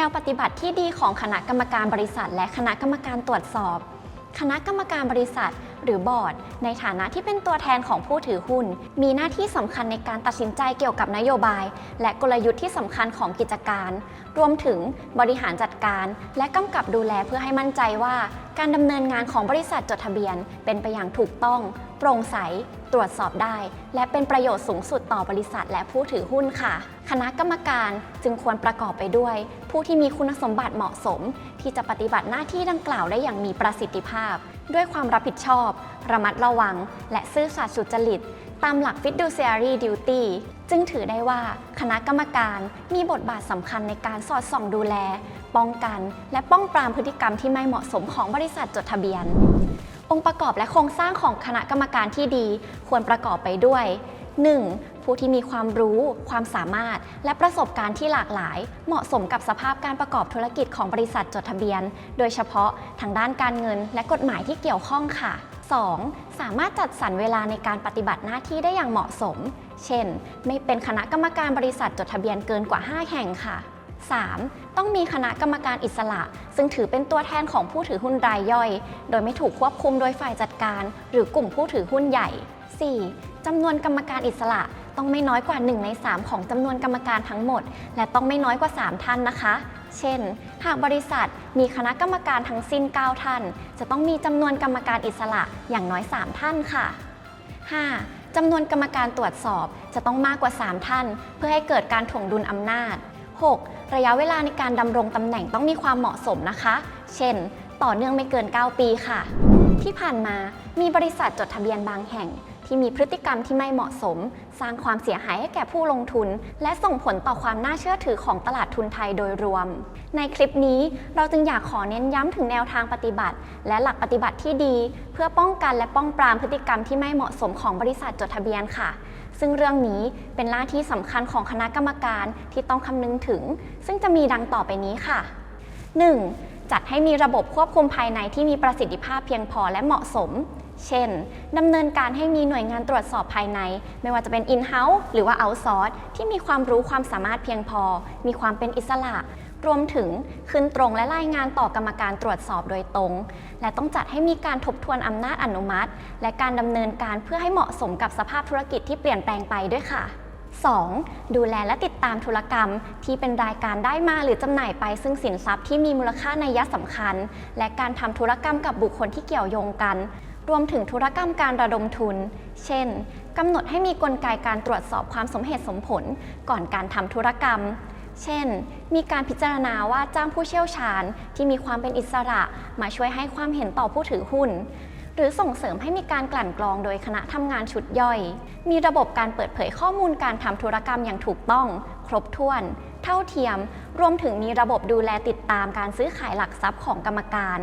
แนวปฏิบัติที่ดีของคณะกรรมการบริษัท และคณะกรรมการตรวจสอบ คณะกรรมการบริษัท หรือบอร์ด ในฐานะที่เป็นตัวแทนของผู้ถือหุ้น มีหน้าที่สำคัญในการตัดสินใจเกี่ยวกับนโยบาย และกลยุทธ์ที่สำคัญของกิจการ รวมถึงบริหารจัดการ และกำกับดูแลเพื่อให้มั่นใจว่า การดำเนินงานของบริษัทจดทะเบียน เป็นไปอย่างถูกต้อง โปร่งใส ตรวจสอบได้ และเป็นประโยชน์สูงสุดต่อบริษัทและผู้ถือหุ้นค่ะ คณะกรรมการจึงควรประกอบไปด้วย ผู้ที่มีคุณสมบัติเหมาะสม ที่จะปฏิบัติหน้าที่ดังกล่าวได้อย่างมีประสิทธิภาพ ด้วยความรับผิดชอบ ระมัดระวัง และซื่อสัตย์สุจริต ตามหลัก fiduciary duty จึงถือได้ว่าคณะกรรมการมีบทบาทสำคัญในการสอดส่องดูแล ป้องกัน และป้องปรามพฤติกรรมที่ไม่เหมาะสมของบริษัทจดทะเบียน องค์ประกอบและโครงสร้างของคณะกรรมการที่ดีควรประกอบไปด้วย 1. ผู้ที่มีความรู้ ความสามารถ และประสบการณ์ที่หลากหลาย เหมาะสมกับสภาพการประกอบธุรกิจของบริษัทจดทะเบียน โดยเฉพาะทางด้านการเงินและกฎหมายที่เกี่ยวข้องค่ะ 2. สามารถจัดสรรเวลาในการปฏิบัติหน้าที่ได้อย่างเหมาะสม เช่น ไม่เป็นคณะกรรมการบริษัทจดทะเบียนเกินกว่า 5 แห่งค่ะ 3. ต้องมีคณะกรรมการอิสระ ซึ่งถือเป็นตัวแทนของผู้ถือหุ้นรายย่อย โดยไม่ถูกควบคุมโดยฝ่ายจัดการ หรือกลุ่มผู้ถือหุ้นใหญ่ 4. จำนวนกรรมการอิสระต้องไม่น้อยกว่า 1 ใน 3 ของจำนวนกรรมการทั้งหมด และต้องไม่น้อยกว่า 3 ท่านนะคะ เช่น หากบริษัทมีคณะกรรมการทั้งสิ้น 9 ท่าน จะต้องมีจำนวนกรรมการอิสระอย่างน้อย 3 ท่านค่ะ 5. จำนวนกรรมการตรวจสอบจะต้องมากกว่า 3 ท่าน เพื่อให้เกิดการถ่วงดุลอำนาจ 6. ระยะเวลาในการดำรงตำแหน่งต้องมีความเหมาะสมนะคะ เช่น ต่อเนื่องไม่เกิน 9 ปีค่ะ ที่ผ่านมามีบริษัทจดทะเบียนบางแห่ง ที่มีพฤติกรรมที่ไม่เหมาะสม สร้างความเสียหายให้แก่ผู้ลงทุน และส่งผลต่อความน่าเชื่อถือของตลาดทุนไทยโดยรวม ในคลิปนี้เราจึงอยากขอเน้นย้ำถึงแนวทางปฏิบัติ และหลักปฏิบัติที่ดี เพื่อป้องกันและป้องปรามพฤติกรรมที่ไม่เหมาะสมของบริษัทจดทะเบียนค่ะซึ่งเรื่องนี้เป็นหน้าที่สำคัญของคณะกรรมการที่ต้องคำนึงถึง ซึ่งจะมีดังต่อไปนี้ค่ะ 1. จัดให้มีระบบควบคุมภายในที่มีประสิทธิภาพเพียงพอและเหมาะสม เช่นดำเนินการให้มีหน่วยงานตรวจสอบภายใน ไม่ว่าจะเป็น in-house หรือว่า outsource ที่มีความรู้ความสามารถเพียงพอ มีความเป็นอิสระ รวมถึงขึ้นตรงและรายงานต่อกรรมการตรวจสอบโดยตรง และต้องจัดให้มีการทบทวนอำนาจอนุมัติ และการดำเนินการเพื่อให้เหมาะสมกับสภาพธุรกิจที่เปลี่ยนแปลงไปด้วยค่ะ 2. ดูแลและติดตามธุรกรรม ที่เป็นรายการได้มาหรือจำหน่ายไป ซึ่งสินทรัพย์ที่มีมูลค่าในยะสำคัญ และการทำธุรกรรมกับบุคคลที่เกี่ยวโยงกัน รวมถึงธุรกรรมการระดมทุน เช่นกำหนดให้มีกลไกการตรวจสอบความสมเหตุสมผลก่อนการทำธุรกรรม เช่น มีการพิจารณาว่าจ้างผู้เชี่ยวชาญที่มีความเป็นอิสระมาช่วยให้ความเห็นต่อผู้ถือหุ้น หรือส่งเสริมให้มีการกลั่นกรองโดยคณะทำงานชุดย่อย มีระบบการเปิดเผยข้อมูลการทำธุรกรรมอย่างถูกต้อง ครบถ้วน เท่าเทียม รวมถึงมีระบบดูแลติดตามการซื้อขายหลักทรัพย์ของกรรมการ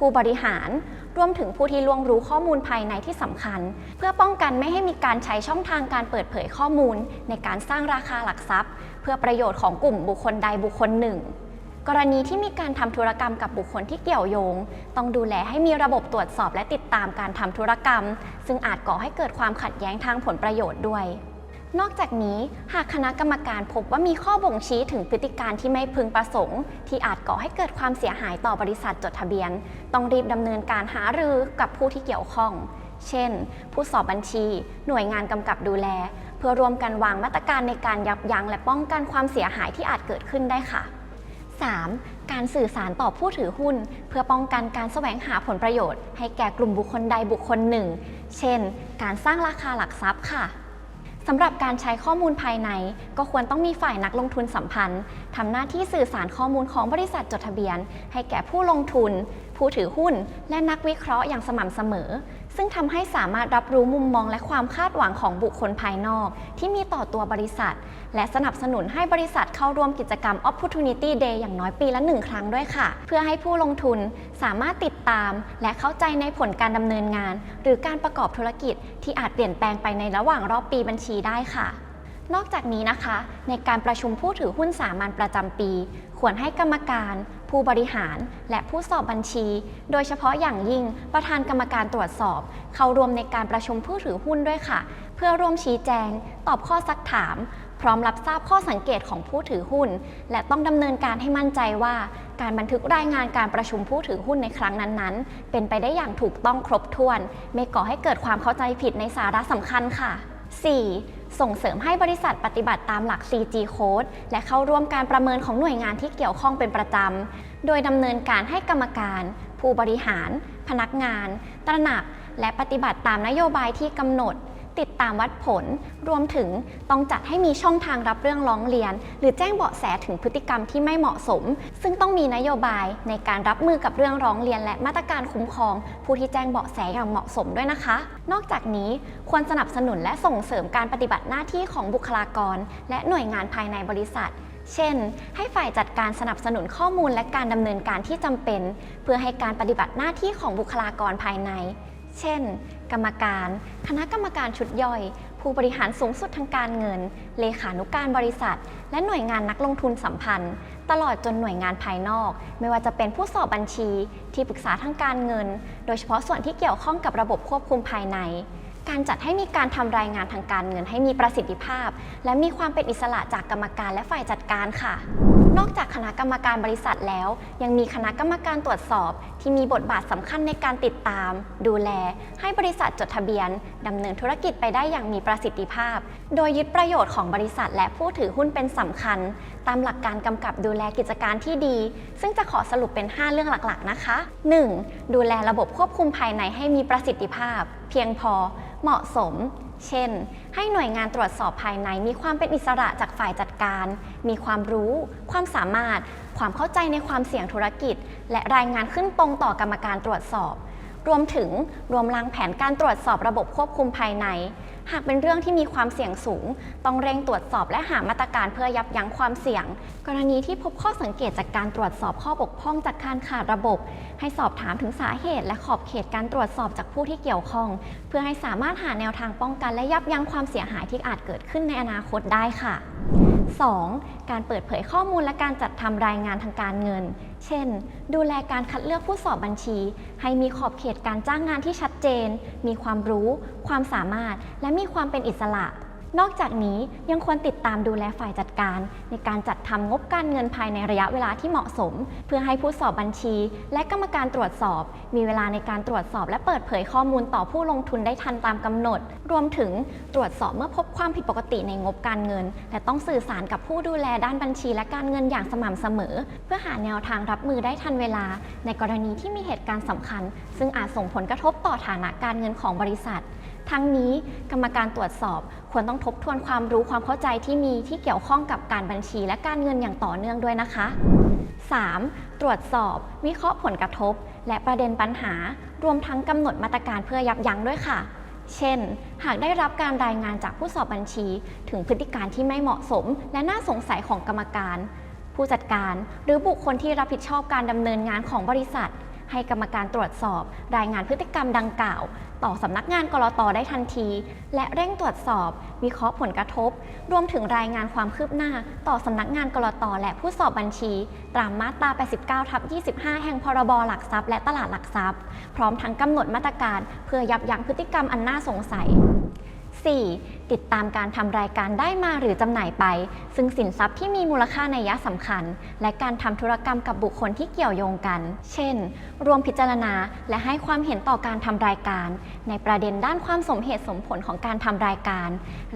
ผู้บริหาร รวมถึงผู้ที่ล่วงรู้ข้อมูลภายในที่สำคัญ เพื่อป้องกันไม่ให้มีการใช้ช่องทางการเปิดเผยข้อมูล ในการสร้างราคาหลักทรัพย์ เพื่อประโยชน์ของกลุ่มบุคคลใดบุคคลหนึ่ง กรณีที่มีการทำธุรกรรมกับบุคคลที่เกี่ยวโยง ต้องดูแลให้มีระบบตรวจสอบและติดตามการทำธุรกรรม ซึ่งอาจก่อให้เกิดความขัดแย้งทางผลประโยชน์ด้วย นอกจากนี้หากคณะกรรมการพบว่ามีข้อบ่งชี้ถึงพฤติการที่ไม่พึงประสงค์ ที่อาจก่อให้เกิดความเสียหายต่อบริษัทจดทะเบียน ต้องรีบดำเนินการหารือกับผู้ที่เกี่ยวข้อง เช่น ผู้สอบบัญชี หน่วยงานกำกับดูแล เพื่อรวมกันวางมาตรการในการยับยั้งและป้องกันความเสียหายที่อาจเกิดขึ้นได้ค่ะ 3. การสื่อสารต่อผู้ถือหุ้น เพื่อป้องกันการแสวงหาผลประโยชน์ ให้แก่กลุ่มบุคคลใดบุคคลหนึ่ง เช่น การสร้างราคาหลักทรัพย์ค่ะ สำหรับการใช้ข้อมูลภายใน ก็ควรต้องมีฝ่ายนักลงทุนสัมพันธ์ทำหน้าที่สื่อสารข้อมูลของบริษัทจดทะเบียน ให้แก่ผู้ลงทุน ผู้ถือหุ้น และนักวิเคราะห์อย่างสม่ำเสมอ ซึ่งทำให้สามารถรับรู้มุมมองและความคาดหวังของบุคคลภายนอก ที่มีต่อตัวบริษัท และสนับสนุนให้บริษัทเข้าร่วมกิจกรรม Opportunity Day อย่างน้อยปีละหนึ่งครั้งด้วยค่ะ เพื่อให้ผู้ลงทุนสามารถติดตาม และเข้าใจในผลการดำเนินงาน หรือการประกอบธุรกิจที่อาจเปลี่ยนแปลงไปในระหว่างรอบปีบัญชีได้ค่ะนอกจากนี้นะคะ ในการประชุมผู้ถือหุ้นสามัญประจำปี ควรให้กรรมการ ผู้บริหารและผู้สอบบัญชี โดยเฉพาะอย่างยิ่งประธานกรรมการตรวจสอบ เข้าร่วมในการประชุมผู้ถือหุ้นด้วยค่ะ เพื่อร่วมชี้แจง ตอบข้อซักถาม พร้อมรับทราบข้อสังเกตของผู้ถือหุ้น และต้องดำเนินการให้มั่นใจว่า การบันทึกรายงานการประชุมผู้ถือหุ้นในครั้งนั้นๆ เป็นไปได้อย่างถูกต้องครบถ้วน ไม่ก่อให้เกิดความเข้าใจผิดในสาระสำคัญค่ะ 4. ส่งเสริมให้บริษัทปฏิบัติตามหลัก CG Code และเข้าร่วมการประเมินของหน่วยงานที่เกี่ยวข้องเป็นประจำ โดยดำเนินการให้กรรมการ ผู้บริหาร พนักงาน ตระหนัก และปฏิบัติตามนโยบายที่กำหนด ติดตามวัดผล รวมถึงต้องจัดให้มีช่องทางรับเรื่องร้องเรียน หรือแจ้งเบาะแสถึงพฤติกรรมที่ไม่เหมาะสม ซึ่งต้องมีนโยบายในการรับมือกับเรื่องร้องเรียน และมาตรการคุ้มครอง ผู้ที่แจ้งเบาะแสอย่างเหมาะสมด้วยนะคะ นอกจากนี้ควรสนับสนุนและส่งเสริมการปฏิบัติหน้าที่ของบุคลากร และหน่วยงานภายในบริษัทเช่น ให้ฝ่ายจัดการสนับสนุนข้อมูลและการดำเนินการที่จำเป็น เพื่อให้การปฏิบัติหน้าที่ของบุคลากรภายใน เช่น กรรมการ คณะกรรมการชุดย่อย ผู้บริหารสูงสุดทางการเงิน เลขานุการบริษัท และหน่วยงานนักลงทุนสัมพันธ์ ตลอดจนหน่วยงานภายนอก ไม่ว่าจะเป็นผู้สอบบัญชี ที่ปรึกษาทางการเงิน โดยเฉพาะส่วนที่เกี่ยวข้องกับระบบควบคุมภายใน การจัดให้มีการทำรายงานทางการเงินให้มีประสิทธิภาพ และมีความเป็นอิสระจากกรรมการและฝ่ายจัดการค่ะ นอกจากคณะกรรมการบริษัทแล้ว ยังมีคณะกรรมการตรวจสอบ ที่มีบทบาทสำคัญในการติดตาม ดูแล ให้บริษัทจดทะเบียนดำเนินธุรกิจไปได้อย่างมีประสิทธิภาพ โดยยึดประโยชน์ของบริษัทและผู้ถือหุ้นเป็นสำคัญ ตามหลักการกำกับดูแลกิจการที่ดี ซึ่งจะขอสรุปเป็น 5 เรื่องหลักๆ นะคะ 1. ดูแลระบบควบคุมภายในให้มีประสิทธิภาพ เพียงพอ เหมาะสม เช่น ให้หน่วยงานตรวจสอบภายในมีความเป็นอิสระจากฝ่ายจัดการ มีความรู้ ความสามารถ ความเข้าใจในความเสี่ยงธุรกิจ และรายงานขึ้นตรงต่อกรรมการตรวจสอบ รวมถึงรวมรังแผนการตรวจสอบระบบควบคุมภายใน หากเป็นเรื่องที่มีความเสี่ยงสูง ต้องเร่งตรวจสอบและหามาตรการเพื่อยับยั้งความเสี่ยง กรณีที่พบข้อสังเกตจากการตรวจสอบข้อบกพร่องจากการขาดระบบ ให้สอบถามถึงสาเหตุ และขอบเขตการตรวจสอบจากผู้ที่เกี่ยวข้อง เพื่อให้สามารถหาแนวทางป้องกันและยับยั้งความเสียหายที่อาจเกิดขึ้นในอนาคตได้ค่ะ 2. การเปิดเผยข้อมูลและการจัดทำรายงานทางการเงิน เช่น ดูแลการคัดเลือกผู้สอบบัญชี ให้มีขอบเขตการจ้างงานที่ชัดเจน มีความรู้ ความสามารถ และมีความเป็นอิสระ นอกจากนี้ยังควรติดตามดูแลฝ่ายจัดการ ในการจัดทำงบการเงินภายในระยะเวลาที่เหมาะสม เพื่อให้ผู้สอบบัญชี และกรรมการตรวจสอบ มีเวลาในการตรวจสอบ และเปิดเผยข้อมูลต่อผู้ลงทุนได้ทันตามกำหนด รวมถึงตรวจสอบเมื่อพบความผิดปกติในงบการเงิน และต้องสื่อสารกับผู้ดูแลด้านบัญชี และการเงินอย่างสม่ำเสมอ เพื่อหาแนวทางรับมือได้ทันเวลา ในกรณีที่มีเหตุการณ์สำคัญ ซึ่งอาจส่งผลกระทบต่อฐานะการเงินของบริษัท ทั้งนี้กรรมการตรวจสอบควรต้องทบทวนความรู้ความเข้าใจที่มีที่เกี่ยวข้องกับการบัญชี และการเงินอย่างต่อเนื่องด้วยนะคะ 3. ตรวจสอบ วิเคราะห์ผลกระทบ และประเด็นปัญหา รวมทั้งกำหนดมาตรการเพื่อยับยั้งด้วยค่ะ เช่น หากได้รับการรายงานจากผู้สอบบัญชี ถึงพฤติการที่ไม่เหมาะสม และน่าสงสัยของกรรมการ ผู้จัดการหรือบุคคลที่รับผิดชอบการดำเนินงานของบริษัท ให้กรรมการตรวจสอบ รายงานพฤติกรรมดังกล่าว ต่อสำนักงานกรตได้ทันที และเร่งตรวจสอบ วิเคราะห์ผลกระทบ รวมถึงรายงานความคืบหน้า ต่อสำนักงานกรตและผู้สอบบัญชี ตามมาตรา 89 ทับ 25 แห่งพรบหลักทรัพย์และตลาดหลักทรัพย์ พร้อมทั้งกำหนดมาตรการ เพื่อยับยั้งพฤติกรรมอันน่าสงสัย 4. ติดตามการทำรายการได้มาหรือจำหน่ายไป ซึ่งสินทรัพย์ที่มีมูลค่าในยะสำคัญ และการทำธุรกรรมกับบุคคลที่เกี่ยวโยงกัน เช่น รวมพิจารณาและให้ความเห็นต่อการทำรายการ ในประเด็นด้านความสมเหตุสมผลของการทำรายการ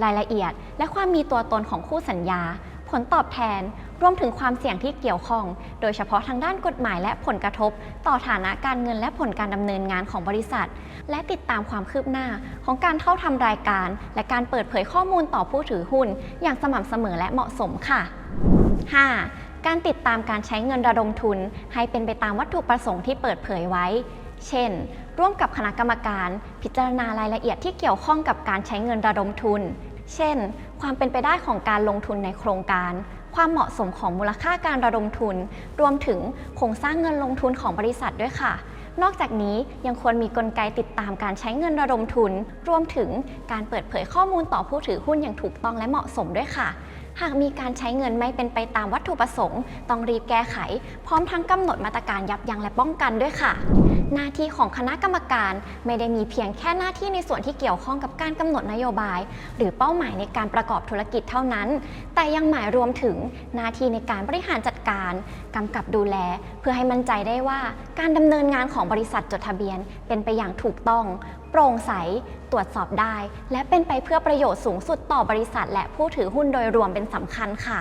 รายละเอียด และความมีตัวตนของคู่สัญญา ผลตอบแทน วมถึงความเสี่ยงที่เกี่ยวข้อง โดยเฉพาะทางด้านกฎหมายและผลกระทบ ต่อฐานะการเงินและผลการดำเนินงานของบริษัท และติดตามความคืบหน้าของการเข้าทำรายการ และการเปิดเผยข้อมูลต่อผู้ถือหุ้น อย่างสม่ำเสมอและเหมาะสมค่ะ 5. การติดตามการใช้เงินระดมทุน ให้เป็นไปตามวัตถุประสงค์ที่เปิดเผยไว้ เช่น ร่วมกับคณะกรรมการ พิจารณารายละเอียดที่เกี่ยวข้องกับการใช้เงินระดมทุน เช่น ความเป็นไปได้ของการลงทุนในโครงการ ความเหมาะสมของมูลค่าการระดมทุน รวมถึงโครงสร้างเงินลงทุนของบริษัทด้วยค่ะ นอกจากนี้ยังควรมีกลไกติดตามการใช้เงินระดมทุน รวมถึงการเปิดเผยข้อมูลต่อผู้ถือหุ้นอย่างถูกต้องและเหมาะสมด้วยค่ะหากมีการใช้เงินไม่เป็นไปตามวัตถุประสงค์ ต้องรีบแก้ไข พร้อมทั้งกำหนดมาตรการยับยั้งและป้องกันด้วยค่ะ หน้าที่ของคณะกรรมการไม่ได้มีเพียงแค่หน้าที่ในส่วนที่เกี่ยวข้องกับการกำหนดนโยบาย หรือเป้าหมายในการประกอบธุรกิจเท่านั้น แต่ยังหมายรวมถึงหน้าที่ในการบริหารจัดการกำกับดูแล เพื่อให้มั่นใจได้ว่าการดำเนินงานของบริษัทจดทะเบียน เป็นไปอย่างถูกต้อง โปร่งใส ตรวจสอบได้ และเป็นไปเพื่อประโยชน์สูงสุดต่อบริษัท และผู้ถือหุ้นโดยรวมเป็นสำคัญค่ะ